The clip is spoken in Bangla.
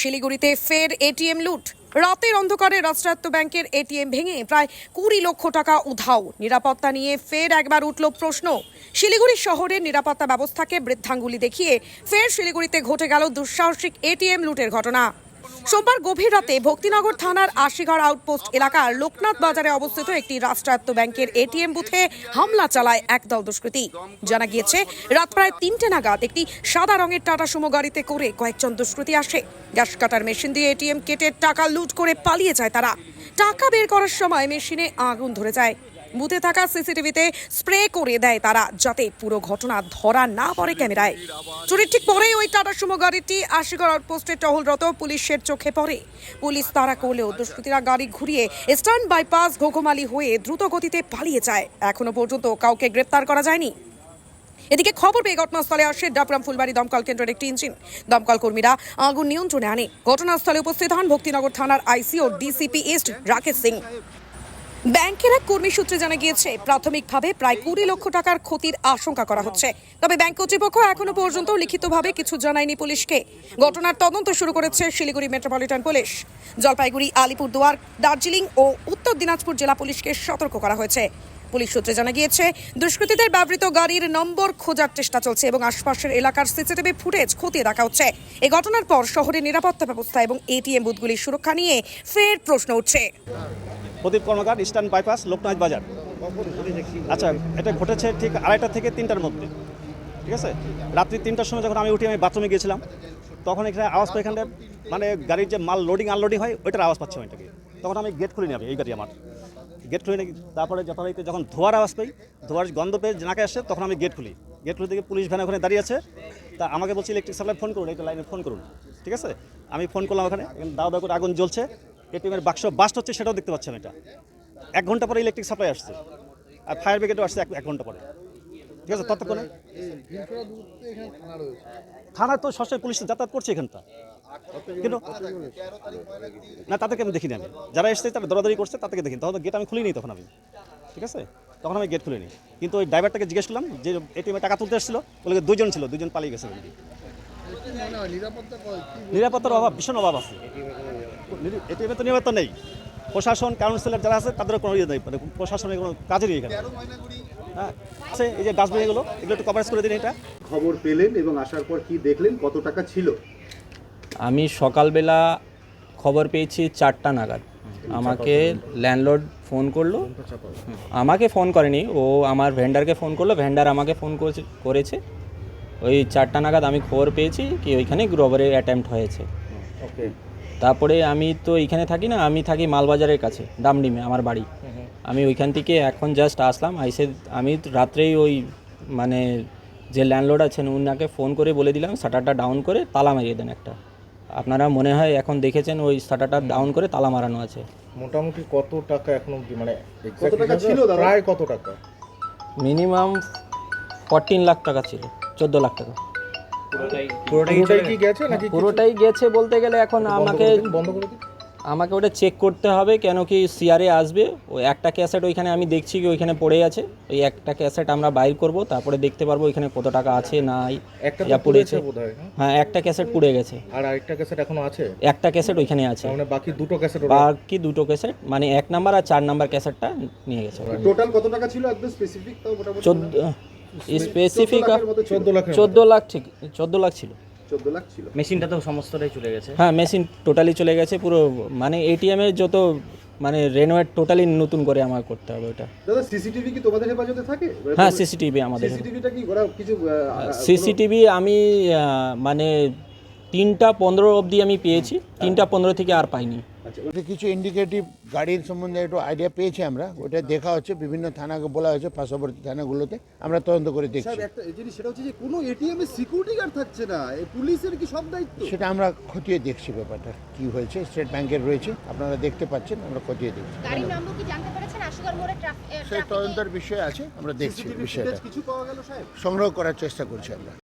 শিলিগুড়িতে ফের এটিএম লুট। রাতের অন্ধকারে রাষ্ট্রায়ত্ত ব্যাংকের এটিএম ভেঙে প্রায় কুড়ি লক্ষ টাকা উধাও। নিরাপত্তা নিয়ে ফের একবার উঠল প্রশ্ন। শিলিগুড়ি শহরের নিরাপত্তা ব্যবস্থাকে বৃদ্ধাঙ্গুলি দেখিয়ে ফের শিলিগুড়িতে ঘটে গেল দুঃসাহসিক এটিএম লুটের ঘটনা। সোমবার গভীর রাতে ভক্তিনগর থানার আশিগড় আউটপোস্ট এলাকার লোকনাথ বাজারে অবস্থিত একটি রাষ্ট্রায়ত্ত ব্যাংকের এটিএম বুথে হামলা চালায় একদল দুষ্কৃতী। জানা গিয়েছে, রাত প্রায় তিনটে নাগাদ একটি সাদা রঙের টাটা সুমো গাড়িতে করে কয়েকজন দুষ্কৃতী আসে। গ্যাস কাটার মেশিন দিয়ে এটিএম কেটে টাকা লুট করে পালিয়ে যায় তারা। টাকা বের করার সময় মেশিনে আগুন ধরে যায়। বুথে থাকা সিসিটিভিতে স্প্রে করে দেয় তারা, যাতে পুরো ঘটনা ধরা না পড়ে ক্যামেরায়। চুরির ঠিক পরেই ওই টাটা সুমো গাড়িটি আশিগড় আউটপোস্টে টহলরত পুলিশের চোখে পড়ে। পুলিশ তারা করলেও দুষ্কৃতীরা গাড়ি ঘুরিয়ে ইস্টার্ন বাইপাস ঘোঘমালি হয়ে দ্রুত গতিতে পালিয়ে যায়। এখনও পর্যন্ত কাউকে গ্রেপ্তার করা যায়নি। এদিকে খবর পেয়ে ঘটনাস্থলে আসে ডাবরাম ফুলবাড়ি দমকল কেন্দ্রের একটি ইঞ্জিন। দমকল কর্মীরা আগুন নিয়ন্ত্রণে আনে। ঘটনাস্থলে উপস্থিত হন ভক্তিনগর থানার আইসি ও ডিসিপি ইস্ট রাকেশ সিং। ব্যাংকের এক কর্মী সূত্রে জানা গিয়েছে, প্রাথমিকভাবে প্রায় কুড়ি লক্ষ টাকার ক্ষতির আশঙ্কা করা হচ্ছে। তবে ব্যাংক কর্তৃপক্ষ এখনও পর্যন্ত লিখিতভাবে কিছু জানায়নি পুলিশকে। ঘটনার তদন্ত শুরু করেছে শিলিগুড়ি মেট্রোপলিটন পুলিশ। জলপাইগুড়ি, আলিপুরদুয়ার, দার্জিলিং ও উত্তর দিনাজপুর জেলা পুলিশকে সতর্ক করা হয়েছে। পুলিশ সূত্রে জানা গিয়েছে, দুষ্কৃতীদের ব্যবহৃত গাড়ির নম্বর খোঁজার চেষ্টা চলছে এবং আশপাশের এলাকার সিসিটিভি ফুটেজ খতিয়ে দেখা হচ্ছে। এই ঘটনার পর শহরের নিরাপত্তা ব্যবস্থা এবং এটিএম বুথগুলির সুরক্ষা নিয়ে ফের প্রশ্ন উঠছে। Pradip Karmakar, eastern bypass, Loknath Bazar. আচ্ছা এটা ঘটেছে ঠিক আড়াইটা থেকে তিনটার মধ্যে, ঠিক আছে? রাত্রি তিনটার সময় যখন আমি উঠি আমি বাথরুমে গিয়েছিলাম, তখন এখানে আওয়াজ পাই এখানে মানে গাড়ির যে মাল লোডিং আনলোডিং হয়, ওইটার আওয়াজ পাচ্ছি ওইটাকে তখন আমি গেট খুলে নিয়ে এই গাড়ি আমার। গেট খুলে নিয়ে তারপরে যথারীতি যখন ধোয়ার আওয়াজ পাই, ধোয়ার গন্ধ পেয়ে নাকে আসে, তখন আমি গেট খুলি। গেট খুলে দেখি পুলিশ ভ্যান ওখানে দাঁড়িয়ে আছে। তা আমাকে বলছি ইলেকট্রিক সাপ্লাই ফোন করুন, একটা লাইনে ফোন করুন। ঠিক আছে? আমি ফোন করলাম ওখানে দাও দাও করে আগুন জ্বলছে। এটিএমের বাক্স বাস্ট হচ্ছে সেটাও দেখতে পাচ্ছি আমি এটা। এক ঘণ্টা পরে ইলেকট্রিক সাপ্লাই আসছে। আর ফায়ার ব্রিগেডও আসছে এক ঘণ্টা পরে। ঠিক আছে, ততক্ষণে। থানা তো সবসময় পুলিশ যাতায়াত করছে এখানটা। কিন্তু না, তাদেরকে আমি দেখিনি আমি। যারা এসছে তারা দৌড়াদৌড়ি করছে, তাদেরকে দেখি তখন গেট আমি খুলিনি তখন আমি। ঠিক আছে? তখন আমি গেট খুলিনি। কিন্তু ওই ড্রাইভারটাকে জিজ্ঞেস করলাম যে এটিএমে টাকা তুলতে এসেছিল। বলে দুজন ছিল দুজন পালিয়ে গেছে। নিরাপত্তার অভাব, ভীষণ অভাব আছে। এটিএমে তো নিরাপত্তা নেই। প্রশাসন কাউন্সিলর যারা আছে তাদেরও কোনো ইয়ে নেই। মানে প্রশাসনের কোনো কাজেরই এখানে হ্যাঁ আছে এই যে ডাস্টবিন এগুলো এগুলো একটু কভারেজ করে দিন এটা। খবর পেলেন এবং আসার পর কি দেখলেন? কত টাকা ছিল? আমি সকালবেলা খবর পেয়েছি চারটা নাগাদ। আমাকে ল্যান্ডলর্ড ফোন করল। আমাকে ফোন করেনি। ও আমার ভেন্ডারকে ফোন করল। ভেন্ডার আমাকে ফোন করেছে করেছে। ওই চারটা নাগাদ আমি খবর পেয়েছি কি ওইখানে রবারের অ্যাটেম্প্ট হয়েছে। ওকে তারপরে আমি তো এইখানে থাকি না আমি থাকি মালবাজারের কাছে ডামডিমে আমার বাড়ি। আমি ওইখান থেকে এখন জাস্ট আসলাম আইসে আমি রাত্রেই ওই মানে যে ল্যান্ডলোড আছেন উনাকে ফোন করে বলে দিলাম শাটারটা ডাউন করে তালা মারিয়ে দেন একটা। আপনারা মনে হয় এখন দেখেছেন ওই শাটারটা ডাউন করে তালা মারানো আছে। মোটামুটি কত টাকা এখন অবধি মানে কত টাকা ছিল প্রায় কত টাকা? মিনিমাম ফরটিন লাখ টাকা ছিল চোদ্দ লাখ টাকা। পুরোটাই কি গেছে নাকি পুরোটাই গেছে বলতে গেলে এখন আমাকে বন্ধ করে দিন আমাকে ওটা চেক করতে হবে কেন কি সিআরএ আসবে। ওই একটা ক্যাসেট ওইখানে আমি দেখছি কি ওইখানে পড়ে আছে। ওই একটা ক্যাসেট আমরা বাইর করব তারপরে দেখতে পারব ওইখানে কত টাকা আছে নাই একটা যা পড়েছে। হ্যাঁ? একটা ক্যাসেট পুড়ে গেছে। আর আরেকটা ক্যাসেট এখনও আছে? একটা ক্যাসেট ওইখানে আছে। মানে বাকি দুটো ক্যাসেট বাকি দুটো ক্যাসেট মানে এক নাম্বার আর চার নাম্বার ক্যাসেটটা নিয়ে গেছে। টোটাল কত টাকা ছিল একদম স্পেসিফিক তাও মোটামুটি চোদ্দ স্পেসিফিক লাখের মতো ছিল। চোদ্দ লাখের চোদ্দ লাখ ঠিক চোদ্দ লাখ ছিল। চোদ্দ লাখ ছিল। মেশিনটা তো সমস্তটাই চলে গেছে। হ্যাঁ মেশিন টোটালি চলে গেছে পুরো মানে এটিএম এর যত মানে রেনোভেট টোটালি নতুন করে আমার করতে হবে ওটা। দাদা সিসিটিভি কি তোমাদের হেফাজতে থাকে? হ্যাঁ সিসিটিভি আমাদের সিসিটিভিটা কি ওরা কিছু সিসিটিভি আমি মানে তিনটা পনেরো অবধি আমি পেয়েছি তিনটা পনেরো থেকে আর পাইনি। ওটা কিছু ইন্ডিকেটিভ গাড়ির সম্বন্ধে একটু আইডিয়া পেয়েছি আমরা। ওটা দেখা হচ্ছে বিভিন্ন থানাকে বলা হয়েছে পার্শ্ববর্তী থানাগুলোতে। আমরা তদন্ত করে দেখছি। একটা জিনিস সেটা হচ্ছে যে কোনো এটিএম এ সিকিউরিটি গার্ড থাকছে না। এই পুলিশের কি সব দায়িত্ব? সেটা আমরা খতিয়ে দেখছি ব্যাপারটা কি হয়েছে। স্টেট ব্যাংকের রয়েছে আপনারা দেখতে পাচ্ছেন আমরা খতিয়ে দেখছি। গাড়ির নম্বর কি জানতে পেরেছেন? আশুগড় মোড়ে ট্রাফিক সেই তদন্তের বিষয় আছে আমরা দেখছি বিষয়টা। কিছু পাওয়া গেল সাহেব? সংগ্রহ করার চেষ্টা করছি আমরা।